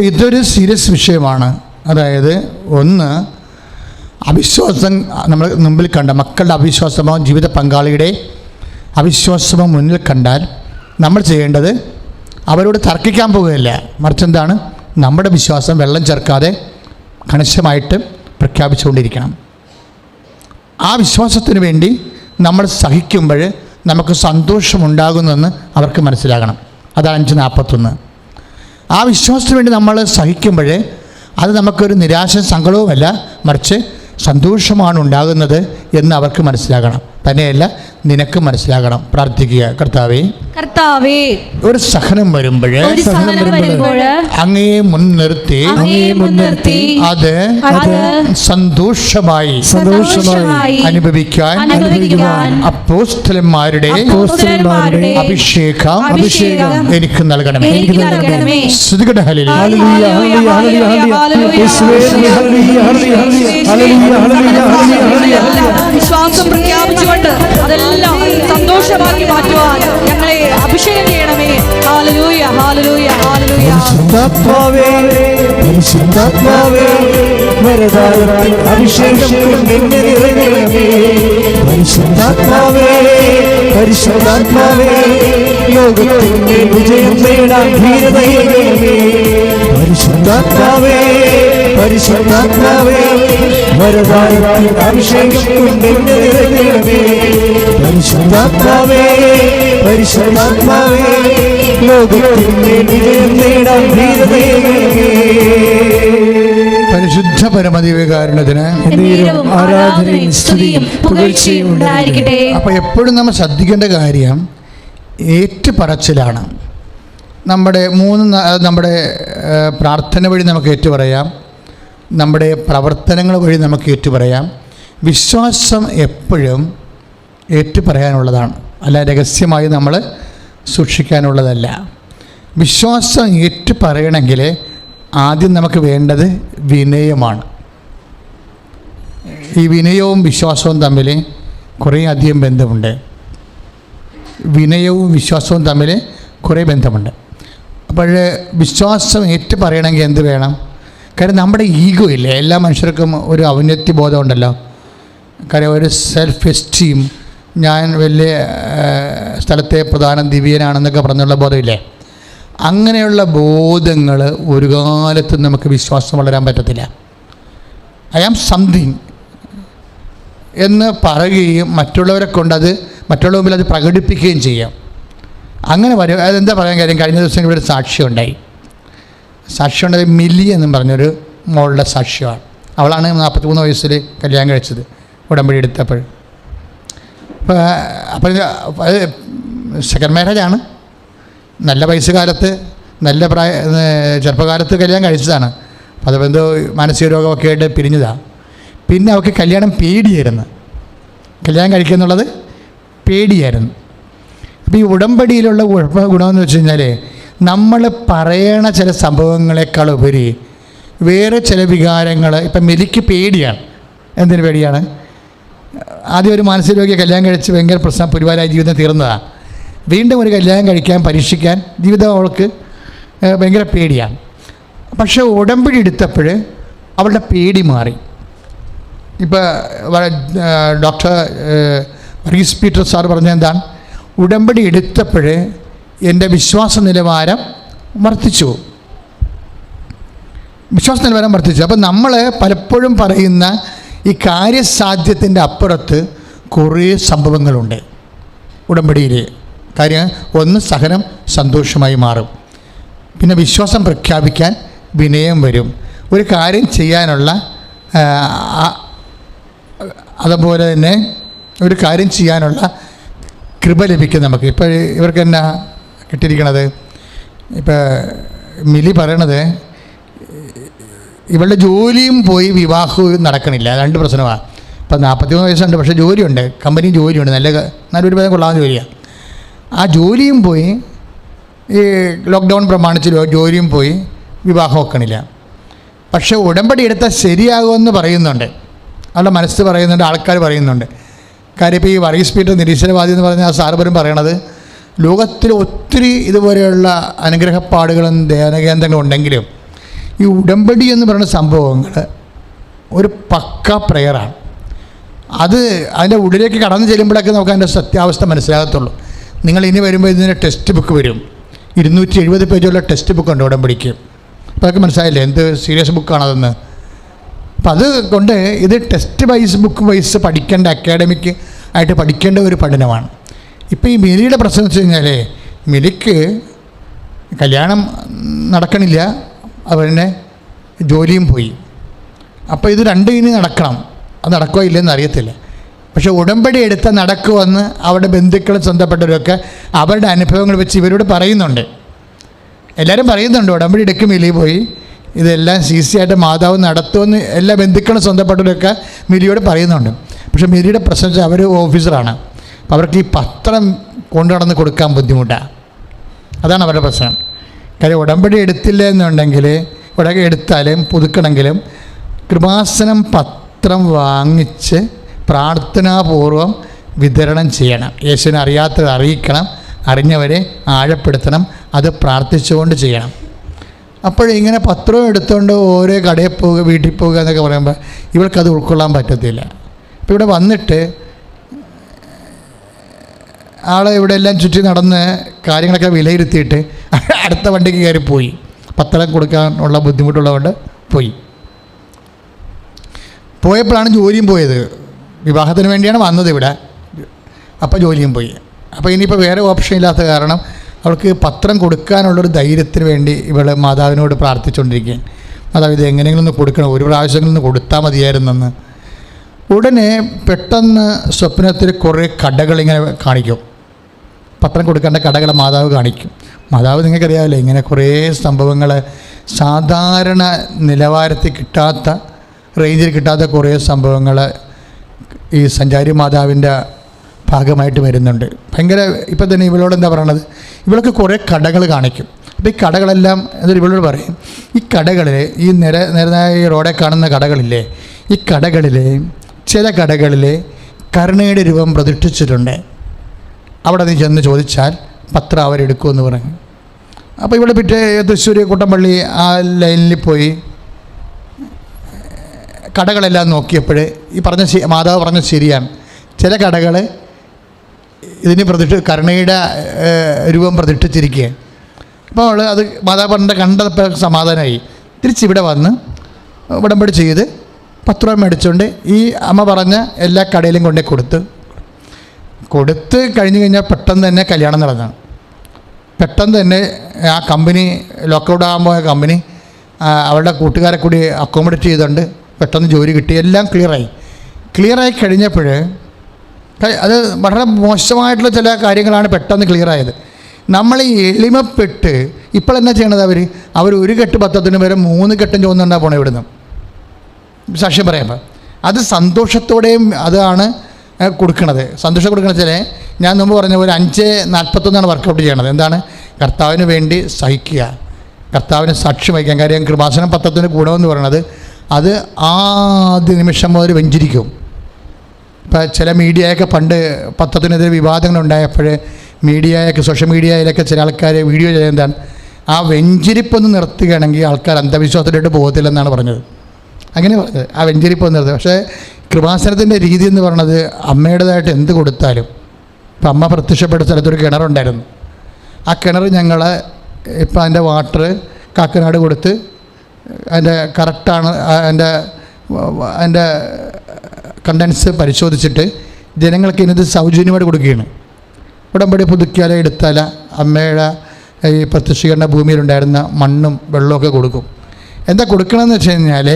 ഇതൊരു സീരിയസ് വിഷയമാണ്. അതായത് ഒന്ന് അവിശ്വാസം നമ്മൾ മുമ്പിൽ കണ്ട മക്കളുടെ അവിശ്വാസമോ ജീവിത പങ്കാളിയുടെ അവിശ്വാസമോ മുന്നിൽ കണ്ടാൽ നമ്മൾ ചെയ്യേണ്ടത് അവരോട് തർക്കിക്കാൻ പോകുകയില്ല മറിച്ച് എന്താണ്? നമ്മുടെ വിശ്വാസം വെള്ളം ചേർക്കാതെ കണിശമായിട്ട് പ്രഖ്യാപിച്ചുകൊണ്ടിരിക്കണം. ആ വിശ്വാസത്തിന് വേണ്ടി നമ്മൾ സഹിക്കുമ്പോൾ നമുക്ക് സന്തോഷമുണ്ടാകുന്നെന്ന് അവർക്ക് മനസ്സിലാകണം. അതാണ് അഞ്ച് നാൽപ്പത്തൊന്ന് ആ വിശ്വാസത്തിന് വേണ്ടി നമ്മൾ സഹിക്കുമ്പോൾ അത് നമുക്കൊരു നിരാശ സങ്കടവുമല്ല. മറിച്ച് സന്തോഷമാണ് ഉണ്ടാകുന്നത് എന്ന് അവർക്ക് മനസ്സിലാകണം. തന്നെയല്ല നിനക്ക് മനസ്സിലാകണം. പ്രാർത്ഥിക്കുക കർത്താവേ. കർത്താവേ ഒരു സഹനം വരുമ്പോൾ ഒരു സഹനം വരുമ്പോൾ അങ്ങയെ മുൻനിർത്തി അങ്ങയെ മുൻനിർത്തി അത് അത് സന്തോഷമായി സന്തോഷമായി അനുഭവിക്കാൻ അനുഭവിക്കാൻ അപ്പോസ്തലന്മാരുടെ അപ്പോസ്തലന്മാരുടെ അഭിഷേകം അഭിഷേകം എനിക്ക് നൽകണമേ. എനിക്ക് നൽകണമേ. ശ്രുതികട ഹലിൽ ഹല്ലേലൂയ, പ്രഖ്യാപിച്ചുകൊണ്ട് അതെല്ലാം സന്തോഷമാക്കി മാറ്റുവാൻ ഞങ്ങളെ അഭിഷേകം ചെയ്യണമേ. Hallelujah hallelujah hallelujah. പരിശുദ്ധാത്മാവേ വരദായത്തിൽ അഭിഷേകം കൊണ്ട് എന്നെ നിറയ്ക്കണമേ പരിശുദ്ധാത്മാവേ പരിശുദ്ധാത്മാവേ ലോകത്തിന്റെ വിജയം നേടാൻ ധീരതയേകണമേ പരിശുദ്ധാത്മാവേ പരിശുദ്ധാത്മാവേ വരദായത്തിൽ അഭിഷേകം കൊണ്ട് നിറയ്ക്കണമേ പരിശുദ്ധാത്മാവേ പരിശുദ്ധാത്മാവേ പരിശുദ്ധ പരമദിവ്യകാരണത്തിന് ആരാധനയും സ്തുതിയും പുകഴ്ചയും ഉണ്ടായിരിക്കട്ടെ. അപ്പോൾ എപ്പോഴും നമ്മൾ ശ്രദ്ധിക്കേണ്ട കാര്യം ഏറ്റുപറച്ചിലാണ്. നമ്മുടെ മൂന്ന് നമ്മുടെ പ്രാർത്ഥന വഴി നമുക്ക് ഏറ്റുപറയാം. നമ്മുടെ പ്രവർത്തനങ്ങൾ വഴി നമുക്ക് ഏറ്റുപറയാം. വിശ്വാസം എപ്പോഴും ഏറ്റുപറയാനുള്ളതാണ്. അല്ല രഹസ്യമായി നമ്മൾ സൂക്ഷിക്കാനുള്ളതല്ല. വിശ്വാസം ഏറ്റുപറയണമെങ്കിൽ ആദ്യം നമുക്ക് വേണ്ടത് വിനയമാണ്. ഈ വിനയവും വിശ്വാസവും തമ്മിൽ കുറേ അധികം ബന്ധമുണ്ട്. വിനയവും വിശ്വാസവും തമ്മിൽ കുറേ ബന്ധമുണ്ട്. അപ്പോൾ വിശ്വാസം ഏറ്റു പറയണമെങ്കിൽ എന്ത് വേണം? കാര്യം നമ്മുടെ ഈഗോ ഇല്ലേ? എല്ലാ മനുഷ്യർക്കും ഒരു ഔന്നത്യ ബോധമുണ്ടല്ലോ കാര്യം ഒരു സെൽഫ് എസ്റ്റീം ഞാൻ വലിയ സ്ഥലത്തെ പ്രധാന ദിവ്യനാണെന്നൊക്കെ പറഞ്ഞുള്ള ബോധമില്ലേ? അങ്ങനെയുള്ള ബോധങ്ങൾ ഒരു കാലത്തും നമുക്ക് വിശ്വാസം വളരാൻ പറ്റത്തില്ല. ഐ ആം സംതിങ് എന്ന് പറയുകയും മറ്റുള്ളവരെ കൊണ്ടത് മറ്റുള്ളവർ മുമ്പിൽ അത് പ്രകടിപ്പിക്കുകയും ചെയ്യാം. അങ്ങനെ വരും അതെന്താ പറയാൻ കാര്യം? കഴിഞ്ഞ ദിവസം ഇവിടെ സാക്ഷ്യമുണ്ടായി സാക്ഷ്യമുണ്ടായത് മില്ലി എന്നും പറഞ്ഞൊരു മോളുടെ സാക്ഷ്യമാണ് അവളാണ് നാൽപ്പത്തി മൂന്ന് വയസ്സിൽ കല്യാണം കഴിച്ചത്. ഉടമ്പടി എടുത്തപ്പോൾ. അത് സെക്കൻഡ് മാരേജാണ് നല്ല വയസ്സുകാലത്ത് നല്ല പ്രായ ചെറുപ്പകാലത്ത് കല്യാണം കഴിച്ചതാണ്. അപ്പോൾ അത് എന്തോ മാനസിക രോഗമൊക്കെ ആയിട്ട് പിരിഞ്ഞതാണ് പിന്നെ അവൾക്ക് കല്യാണം പേടിയായിരുന്നു. കല്യാണം കഴിക്കുക എന്നുള്ളത് പേടിയായിരുന്നു. അപ്പോൾ ഈ ഉടമ്പടിയിലുള്ള കുഴപ്പ ഗുണമെന്ന് വെച്ച് കഴിഞ്ഞാൽ നമ്മൾ പറയണ ചില സംഭവങ്ങളെക്കാൾ ഉപരി വേറെ ചില വികാരങ്ങൾ ഇപ്പം മെലിക്ക് പേടിയാണ്. എന്തിനു പേടിയാണ്? ആദ്യം ഒരു മാനസിക രോഗിയെ കല്യാണം കഴിച്ച് ഭയങ്കര പ്രശ്നം പുരിവാരായ ജീവിതം തീർന്നതാണ് വീണ്ടും ഒരു കല്യാണം കഴിക്കാൻ പരീക്ഷിക്കാൻ ജീവിതം അവൾക്ക് ഭയങ്കര പേടിയാണ് പക്ഷേ ഉടമ്പടി എടുത്തപ്പോൾ അവളുടെ പേടി മാറി. ഇപ്പോൾ ഡോക്ടർ റീസ് പീറ്റർ സാർ പറഞ്ഞ എന്താണ്? ഉടമ്പടി എടുത്തപ്പോൾ എന്റെ വിശ്വാസ നിലവാരം വർദ്ധിച്ചു. വിശ്വാസ നിലവാരം വർദ്ധിച്ചു. അപ്പം നമ്മൾ പലപ്പോഴും പറയുന്ന ഈ കാര്യസാധ്യത്തിന്റെ അപ്പുറത്ത് കുറേ സംഭവങ്ങളുണ്ട്. ഉടമ്പടിയിൽ കാര്യം ഒന്ന് സഹനം സന്തോഷമായി മാറും. പിന്നെ വിശ്വാസം പ്രഖ്യാപിക്കാൻ വിനയം വരും. ഒരു കാര്യം ചെയ്യാനുള്ള അതുപോലെ തന്നെ ഒരു കാര്യം ചെയ്യാനുള്ള കൃപ ലഭിക്കും നമുക്ക്. ഇപ്പോൾ ഇവർക്ക് എന്നാ കിട്ടിയിരിക്കണത്? ഇപ്പോൾ മിലി പറയണത് ഇവളുടെ ജോലിയും പോയി വിവാഹവും നടക്കണില്ല. രണ്ട് പ്രശ്നമാണ് ഇപ്പം നാൽപ്പത്തിമൂന്ന് വയസ്സുണ്ട് പക്ഷേ ജോലിയുണ്ട്. കമ്പനിയും ജോലിയുണ്ട്. നല്ല നല്ലൊരു പേരും കൊള്ളാവുന്ന ജോലിയാണ് ആ ജോലിയും പോയി ഈ ലോക്ക്ഡൗൺ പ്രമാണിച്ച് ജോലിയും പോയി വിവാഹം വെക്കണില്ല. പക്ഷേ ഉടമ്പടി എടുത്താൽ ശരിയാകുമെന്ന് പറയുന്നുണ്ട്. അവരുടെ മനസ്സ് പറയുന്നുണ്ട് ആൾക്കാർ പറയുന്നുണ്ട്. കാര്യം ഇപ്പോൾ ഈ വർഗീസ് പീറ്റർ നിരീശ്വരവാദി എന്ന് പറഞ്ഞാൽ ആ സാർബരും പറയണത് ലോകത്തിൽ ഒത്തിരി ഇതുപോലെയുള്ള അനുഗ്രഹപ്പാടുകളും ധ്യാനകേന്ദ്രങ്ങളും ഉണ്ടെങ്കിലും ഈ ഉടമ്പടി എന്ന് പറയുന്ന സംഭവങ്ങൾ ഒരു പക്ക പ്രെയറാണ്. അത് അതിന്റെ ഉള്ളിലേക്ക് കടന്നു ചെല്ലുമ്പോഴൊക്കെ നമുക്ക് അതിന്റെ സത്യാവസ്ഥ മനസ്സിലാകത്തുള്ളൂ. നിങ്ങൾ ഇനി വരുമ്പോൾ ഇതിന്റെ ടെക്സ്റ്റ് ബുക്ക് വരും. ഇരുന്നൂറ്റി എഴുപത് പേജുള്ള ടെക്സ്റ്റ് ബുക്ക് ഉണ്ട് ഉടമ്പടിക്ക്. അപ്പോൾ അതൊക്കെ മനസ്സിലായില്ലേ? എന്ത് സീരിയസ് ബുക്കാണതെന്ന് അപ്പം അത് കൊണ്ട് ഇത് ടെസ്റ്റ് വൈസ് ബുക്ക് വൈസ് പഠിക്കേണ്ട അക്കാഡമിക് ആയിട്ട് പഠിക്കേണ്ട ഒരു പഠനമാണ്. ഇപ്പോൾ ഈ മിലിയുടെ പ്രശ്നം വെച്ച് കഴിഞ്ഞാൽ മിലിക്ക് കല്യാണം നടക്കണില്ല. അവനെ ജോലിയും പോയി. അപ്പോൾ ഇത് രണ്ടും ഇനി നടക്കണം. അത് നടക്കുമോ ഇല്ലെന്ന് അറിയത്തില്ല. പക്ഷേ ഉടമ്പടി എടുത്ത നടക്കുമെന്ന് അവരുടെ ബന്ധുക്കളും സ്വന്തപ്പെട്ടവരൊക്കെ അവരുടെ അനുഭവങ്ങൾ വെച്ച് ഇവരോട് പറയുന്നുണ്ട്. എല്ലാവരും പറയുന്നുണ്ട് ഉടമ്പടി എടുക്കും മിലി പോയി. ഇതെല്ലാം സി സി ആയിട്ട് മാതാവ് നടത്തുമെന്ന് എല്ലാ ബന്ധുക്കളും സ്വന്തപ്പെട്ടവരൊക്കെ മിലിയോട് പറയുന്നുണ്ട്. പക്ഷേ മിലിയുടെ പ്രശ്നം വെച്ചാൽ അവർ ഓഫീസറാണ്. അപ്പോൾ അവർക്ക് ഈ പത്രം കൊണ്ടു നടന്ന് കൊടുക്കാൻ ബുദ്ധിമുട്ടാണ് അതാണ് അവരുടെ പ്രശ്നം. കാര്യം ഉടമ്പടി എടുത്തില്ല എന്നുണ്ടെങ്കിൽ ഉടക എടുത്താലും പുതുക്കണമെങ്കിലും കൃപാസനം പത്രം വാങ്ങിച്ച് പ്രാർത്ഥനാപൂർവം വിതരണം ചെയ്യണം. യേശുവിനെ അറിയാത്തത് അറിയിക്കണം അറിഞ്ഞവരെ ആഴപ്പെടുത്തണം അത് പ്രാർത്ഥിച്ചുകൊണ്ട് ചെയ്യണം. അപ്പോഴിങ്ങനെ പത്രം എടുത്തുകൊണ്ട് ഓരോ കടയിൽ പോവുക വീട്ടിൽ പോവുക എന്നൊക്കെ പറയുമ്പോൾ ഇവൾക്കത് ഉൾക്കൊള്ളാൻ പറ്റത്തില്ല. അപ്പോൾ ഇവിടെ വന്നിട്ട് ആൾ ഇവിടെ എല്ലാം ചുറ്റി നടന്ന് കാര്യങ്ങളൊക്കെ വിലയിരുത്തിയിട്ട് അടുത്ത വണ്ടിക്ക് കയറി പോയി. പത്രം കൊടുക്കാനുള്ള ബുദ്ധിമുട്ടുള്ളതുകൊണ്ട് പോയി. പോയപ്പോഴാണ് ജോലിയും പോയത്. വിവാഹത്തിന് വേണ്ടിയാണ് വന്നത് ഇവിടെ. അപ്പോൾ ജോലിയും പോയി. അപ്പോൾ ഇനിയിപ്പോൾ വേറെ ഓപ്ഷൻ ഇല്ലാത്ത കാരണം അവൾക്ക് പത്രം കൊടുക്കാനുള്ളൊരു ധൈര്യത്തിന് വേണ്ടി ഇവൾ മാതാവിനോട് പ്രാർത്ഥിച്ചുകൊണ്ടിരിക്കുകയാണ് മാതാവ് ഇത് എങ്ങനെയെങ്കിലും ഒന്ന് കൊടുക്കണം. ഒരു പ്രാവശ്യങ്ങളിൽ നിന്ന് കൊടുത്താൽ മതിയായിരുന്നെന്ന് ഉടനെ പെട്ടെന്ന് സ്വപ്നത്തിൽ കുറേ കടകളിങ്ങനെ കാണിക്കും. പത്രം കൊടുക്കേണ്ട കടകളെ മാതാവ് കാണിക്കും. മാതാവ് നിങ്ങൾക്കറിയാമല്ലോ ഇങ്ങനെ കുറേ സംഭവങ്ങൾ സാധാരണ നിലവാരത്തിൽ കിട്ടാത്ത റേഞ്ചിൽ കിട്ടാത്ത കുറേ സംഭവങ്ങൾ ഈ സഞ്ചാരി മാതാവിന്റെ ഭാഗമായിട്ട് വരുന്നുണ്ട്. ഭയങ്കര ഇപ്പം തന്നെ ഇവളോട് എന്താ പറയണത്? ഇവൾക്ക് കുറേ കടകൾ കാണിക്കും. അപ്പോൾ ഈ കടകളെല്ലാം എന്നിട്ട് ഇവളോട് പറയും ഈ കടകളിൽ ഈ നിര നിരനായ റോഡെ കാണുന്ന കടകളില്ലേ ഈ കടകളിൽ ചില കടകളിൽ കരുണയുടെ രൂപം പ്രതിഷ്ഠിച്ചിട്ടുണ്ട്. അവിടെ നീ ചെന്ന് ചോദിച്ചാൽ പത്രം അവരെടുക്കുമെന്ന് പറഞ്ഞു. അപ്പോൾ ഇവിടെ പിറ്റേ തൃശ്ശൂർ കുട്ടമ്പള്ളി ആ ലൈനിൽ പോയി. കടകളെല്ലാം നോക്കിയപ്പോൾ ഈ പറഞ്ഞ മാതാവ് പറഞ്ഞ ശരിയാണ്. ചില കടകൾ ഇതിന് പ്രതിഷ്ഠ കരുണയുടെ രൂപം പ്രതിഷ്ഠിച്ചിരിക്കുകയാണ്. അപ്പോൾ അത് മാതാവ് പറഞ്ഞ കണ്ടപ്പോൾ സമാധാനമായി. തിരിച്ചിവിടെ വന്ന് ഉടമ്പടി ചെയ്ത് പത്ത് രൂപ മേടിച്ചുകൊണ്ട് ഈ അമ്മ പറഞ്ഞ എല്ലാ കടയിലും കൊണ്ടേ കൊടുത്ത്. കൊടുത്ത് കഴിഞ്ഞ് കഴിഞ്ഞാൽ പെട്ടെന്ന് തന്നെ കല്യാണം നടന്നു പെട്ടെന്ന് തന്നെ ആ കമ്പനി ലോക്കൗട്ട് ആകാൻ പോയ കമ്പനി അവളുടെ കൂട്ടുകാരെ കൂടി അക്കോമഡേറ്റ് ചെയ്തുകൊണ്ട് പെട്ടെന്ന് ജോലി കിട്ടി. എല്ലാം ക്ലിയറായി ക്ലിയറായി കഴിഞ്ഞപ്പോൾ അത് വളരെ മോശമായിട്ടുള്ള ചില കാര്യങ്ങളാണ് പെട്ടെന്ന് ക്ലിയറായത് നമ്മൾ എളിമപ്പെട്ട് ഇപ്പോൾ എന്നാ ചെയ്യണത് അവർ അവർ ഒരു കെട്ട് പത്തത്തിന് വരെ മൂന്ന് കെട്ടും ചോദിച്ചുകൊണ്ടാണ് പോണേ ഇവിടുന്ന്. സാക്ഷ്യം പറയുമ്പോൾ അത് സന്തോഷത്തോടെയും അതാണ് കൊടുക്കുന്നത് സന്തോഷം കൊടുക്കണത് വെച്ചാൽ ഞാൻ മുമ്പ് പറഞ്ഞ ഒരു അഞ്ച് നാൽപ്പത്തൊന്നാണ് വർക്കൗട്ട് ചെയ്യണത്. എന്താണ്? കർത്താവിന് വേണ്ടി സഹിക്കുക. കർത്താവിന് സാക്ഷ്യം വഹിക്കാൻ കാര്യം കൃപാസനം പത്രത്തിന്റെ ഗുണമെന്ന് പറയുന്നത് അത് ആദ്യ നിമിഷം മുതൽ വെഞ്ചിരിക്കും. ഇപ്പം ചില മീഡിയയൊക്കെ പണ്ട് പത്രത്തിനെതിരെ വിവാദങ്ങൾ ഉണ്ടായപ്പോൾ മീഡിയയൊക്കെ സോഷ്യൽ മീഡിയയിലൊക്കെ ചില ആൾക്കാർ വീഡിയോ ചെയ്യുന്നത് എന്താണ്? ആ വെഞ്ചിരിപ്പൊന്ന് നിർത്തുകയാണെങ്കിൽ ആൾക്കാർ അന്ധവിശ്വാസത്തിലോട്ട് പോകത്തില്ലെന്നാണ് പറഞ്ഞത്. അങ്ങനെ പറഞ്ഞത് ആ വെഞ്ചരിപ്പ് വന്നത് പക്ഷേ കൃപാസനത്തിന്റെ രീതി എന്ന് പറയുന്നത് അമ്മയുടേതായിട്ട് എന്ത് കൊടുത്താലും ഇപ്പം അമ്മ പ്രത്യക്ഷപ്പെട്ട സ്ഥലത്തൊരു കിണറുണ്ടായിരുന്നു ആ കിണർ ഞങ്ങൾ ഇപ്പം അതിന്റെ വാട്ടർ കാക്കനാട് കൊടുത്ത് അതിന്റെ കറക്റ്റാണ് അതിന്റെ അതിന്റെ കണ്ടൻസ് പരിശോധിച്ചിട്ട് ജനങ്ങൾക്ക് ഇന്നത് സൗജന്യമായിട്ട് കൊടുക്കുകയാണ്. ഉടമ്പടി പുതുക്കിയാല എടുത്താല അമ്മയുടെ ഈ പ്രത്യക്ഷീകരണ ഭൂമിയിലുണ്ടായിരുന്ന മണ്ണും വെള്ളമൊക്കെ കൊടുക്കും. എന്താ കൊടുക്കണമെന്ന് വെച്ച് കഴിഞ്ഞാൽ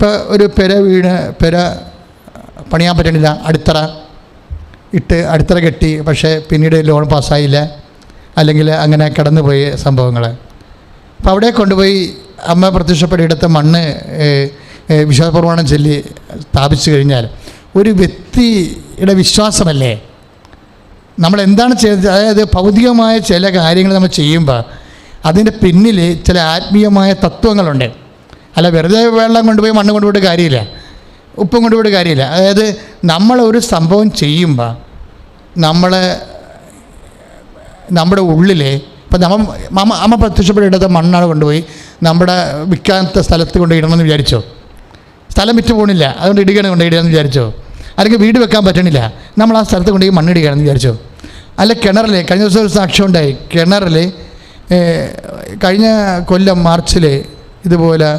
ഇപ്പോൾ ഒരു പെര വീണ് പെര പണിയാൻ പറ്റണില്ല. അടിത്തറ ഇട്ട് അടിത്തറ കെട്ടി പക്ഷേ പിന്നീട് ലോൺ പാസ്സായില്ല. അല്ലെങ്കിൽ അങ്ങനെ കടന്നുപോയ സംഭവങ്ങൾ അപ്പോൾ അവിടെ കൊണ്ടുപോയി അമ്മ പ്രത്യക്ഷപ്പെടിയെടുത്ത മണ്ണ് വിശ്വാസപ്രമാണം ചൊല്ലി സ്ഥാപിച്ചു കഴിഞ്ഞാൽ ഒരു വ്യക്തിയുടെ വിശ്വാസമല്ലേ? നമ്മൾ എന്താണ് ചെയ്തത്? അതായത് ഭൗതികമായ ചില കാര്യങ്ങൾ നമ്മൾ ചെയ്യുമ്പോൾ അതിന്റെ പിന്നിൽ ചില ആത്മീയമായ തത്വങ്ങളുണ്ട്. അല്ല വെറുതെ വെള്ളം കൊണ്ടുപോയി മണ്ണ് കൊണ്ടുപോയിട്ട് കാര്യമില്ല. ഉപ്പും കൊണ്ടുപോയിട്ട് കാര്യമില്ല. അതായത് നമ്മൾ ഒരു സംഭവം ചെയ്യുമ്പോൾ നമ്മൾ നമ്മുടെ ഉള്ളിൽ ഇപ്പം നമ്മ അമ്മ അമ്മ പ്രത്യക്ഷപ്പെട്ടിടത്ത് മണ്ണാണ് കൊണ്ടുപോയി നമ്മുടെ വിൽക്കാത്ത സ്ഥലത്ത് കൊണ്ട് ഇടണമെന്ന് വിചാരിച്ചോ? സ്ഥലം വിറ്റ് പോകണില്ല അതുകൊണ്ട് ഇടുകയാണ് കൊണ്ട് ഇടുകയെന്ന് വിചാരിച്ചോ? അല്ലെങ്കിൽ വീട് വെക്കാൻ പറ്റണില്ല. നമ്മൾ ആ സ്ഥലത്ത് കൊണ്ടുപോയി മണ്ണിടുകയാണെന്ന് വിചാരിച്ചോ? അല്ല കിണറിൽ കഴിഞ്ഞ ദിവസം ഒരു സാക്ഷ്യം ഉണ്ടായി. കിണറിൽ കഴിഞ്ഞ കൊല്ലം മാർച്ചിൽ ഇതുപോലെ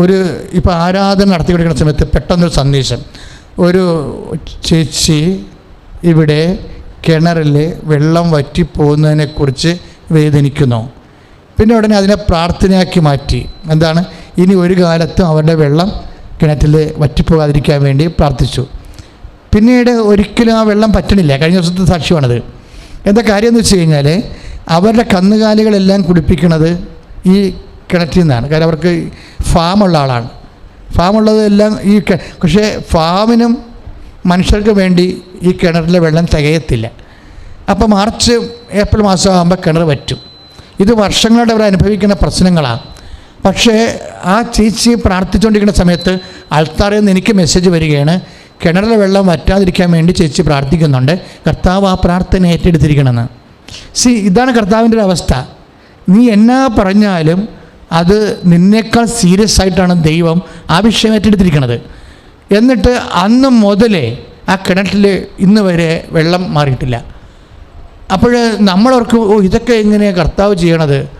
ഒരു ഇപ്പോൾ ആരാധന നടത്തിക്കൊണ്ടിരിക്കുന്ന സമയത്ത് പെട്ടെന്നൊരു സന്ദേശം. ഒരു ചേച്ചി ഇവിടെ കിണറിൽ വെള്ളം വറ്റിപ്പോകുന്നതിനെക്കുറിച്ച് വേദനിക്കുന്നു. പിന്നെ ഉടനെ അതിനെ പ്രാർത്ഥനയാക്കി മാറ്റി. എന്താണ്? ഇനി ഒരു കാലത്തും അവരുടെ വെള്ളം കിണറ്റിൽ വറ്റിപ്പോകാതിരിക്കാൻ വേണ്ടി പ്രാർത്ഥിച്ചു. പിന്നീട് ഒരിക്കലും ആ വെള്ളം പറ്റണില്ല. കഴിഞ്ഞ ദിവസത്തെ സാക്ഷ്യമാണത്. എന്താ കാര്യം എന്ന് വെച്ച് കഴിഞ്ഞാൽ അവരുടെ കന്നുകാലികളെല്ലാം കുടിപ്പിക്കുന്നത് ഈ കിണറ്റിൽ നിന്നാണ്. കാരണം അവർക്ക് ഫാമുള്ള ആളാണ്. ഫാമുള്ളത് എല്ലാം ഈ പക്ഷേ ഫാമിനും മനുഷ്യർക്ക് വേണ്ടി ഈ കിണറിലെ വെള്ളം തികയത്തില്ല. അപ്പോൾ മാർച്ച് ഏപ്രിൽ മാസം ആകുമ്പോൾ കിണർ വറ്റും. ഇത് വർഷങ്ങളുടെ അവർ അനുഭവിക്കുന്ന പ്രശ്നങ്ങളാണ്. പക്ഷേ ആ ചേച്ചി പ്രാർത്ഥിച്ചുകൊണ്ടിരിക്കുന്ന സമയത്ത് ആൾത്താറിൽ നിന്ന് എനിക്ക് മെസ്സേജ് വരികയാണ് കിണറിലെ വെള്ളം വറ്റാതിരിക്കാൻ വേണ്ടി ചേച്ചി പ്രാർത്ഥിക്കുന്നുണ്ട്. കർത്താവ് ആ പ്രാർത്ഥന ഏറ്റെടുത്തിരിക്കണമെന്ന്. സി ഇതാണ് കർത്താവിന്റെ ഒരു അവസ്ഥ. നീ എന്നാ പറഞ്ഞാലും അത് നിന്നേക്കാൾ സീരിയസ് ആയിട്ടാണ് ദൈവം ആ വിഷയം ഏറ്റെടുത്തിരിക്കുന്നത് എന്നിട്ട് അന്ന് മുതലേ ആ കിണറ്റിൽ ഇന്ന് വരെ വെള്ളം മാറിയിട്ടില്ല. അപ്പോൾ നമ്മളവർക്ക് ഓ ഇതൊക്കെ എങ്ങനെയാണ് കർത്താവ് ചെയ്യണത്?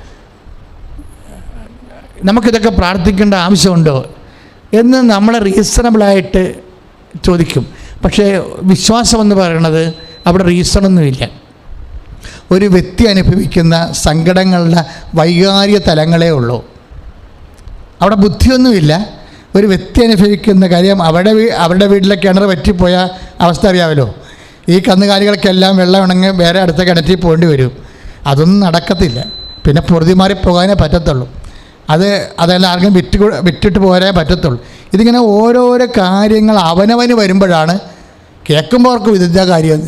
നമുക്കിതൊക്കെ പ്രാർത്ഥിക്കേണ്ട ആവശ്യമുണ്ടോ? എന്ന് നമ്മളെ റീസണബിളായിട്ട് ചോദിക്കും. പക്ഷേ വിശ്വാസം എന്ന് പറയുന്നത് അവിടെ റീസണൊന്നുമില്ല ഒരു വ്യക്തി അനുഭവിക്കുന്ന സങ്കടങ്ങളുടെ വൈകാരിക തലങ്ങളേ ഉള്ളൂ. അവിടെ ബുദ്ധിയൊന്നുമില്ല. ഒരു വ്യക്തി അനുഭവിക്കുന്ന കാര്യം അവരുടെ വീ അവരുടെ വീട്ടിലെ കിണർ പറ്റിപ്പോയ അവസ്ഥ അറിയാമല്ലോ. ഈ കന്നുകാലികൾക്കെല്ലാം വെള്ളം ഉണങ്ങി വേറെ അടുത്ത കിണറ്റിൽ പോകേണ്ടി വരും. അതൊന്നും നടക്കത്തില്ല. പിന്നെ പൊറുതി മാറി പോകാനേ പറ്റത്തുള്ളൂ. അത് അതെല്ലാം ആർക്കും വിറ്റ് വിറ്റിട്ട് പോരാനേ പറ്റത്തുള്ളൂ. ഇതിങ്ങനെ ഓരോരോ കാര്യങ്ങൾ അവനവന് വരുമ്പോഴാണ് കേൾക്കുമ്പോൾ അവർക്ക് വിരുദ്ധ കാര്യം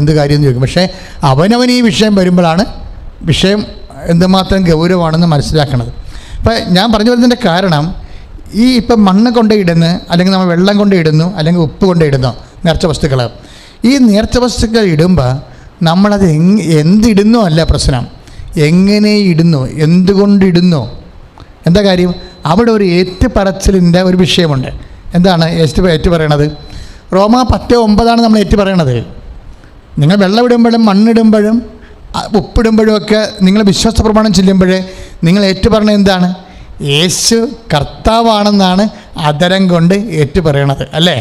എന്ത് കാര്യം എന്ന് ചോദിക്കും. പക്ഷേ അവനവൻ ഈ വിഷയം വരുമ്പോഴാണ് വിഷയം എന്തുമാത്രം ഗൗരവമാണെന്ന് മനസ്സിലാക്കണത്. അപ്പം ഞാൻ പറഞ്ഞു വരുന്നതിന്റെ കാരണം ഈ ഇപ്പം മണ്ണ് കൊണ്ട് ഇടുന്നു അല്ലെങ്കിൽ നമ്മൾ വെള്ളം കൊണ്ട് ഇടുന്നു അല്ലെങ്കിൽ ഉപ്പ് കൊണ്ട് ഇടുന്നു നേർച്ച വസ്തുക്കൾ ഈ നേർച്ച വസ്തുക്കൾ ഇടുമ്പോൾ നമ്മളത് എങ് എന്തിടുന്നു അല്ല പ്രശ്നം. എങ്ങനെ ഇടുന്നു? എന്തുകൊണ്ടിടുന്നു? എന്താ കാര്യം? അവിടെ ഒരു ഏറ്റുപറച്ചിലിന്റെ ഒരു വിഷയമുണ്ട്. എന്താണ് ഏറ്റു ഏറ്റു പറയണത്? റോമ പത്ത് ഒമ്പതാണ് നമ്മൾ ഏറ്റു പറയണത്. നിങ്ങൾ വെള്ളം ഇടുമ്പോഴും മണ്ണിടുമ്പോഴും ഉപ്പിടുമ്പോഴും ഒക്കെ നിങ്ങൾ വിശ്വാസ പ്രമാണം ചെല്ലുമ്പോഴേ നിങ്ങൾ ഏറ്റു പറഞ്ഞത് എന്താണ്? യേശു കർത്താവാണെന്നാണ് അതരം കൊണ്ട് ഏറ്റു പറയണത് അല്ലേ?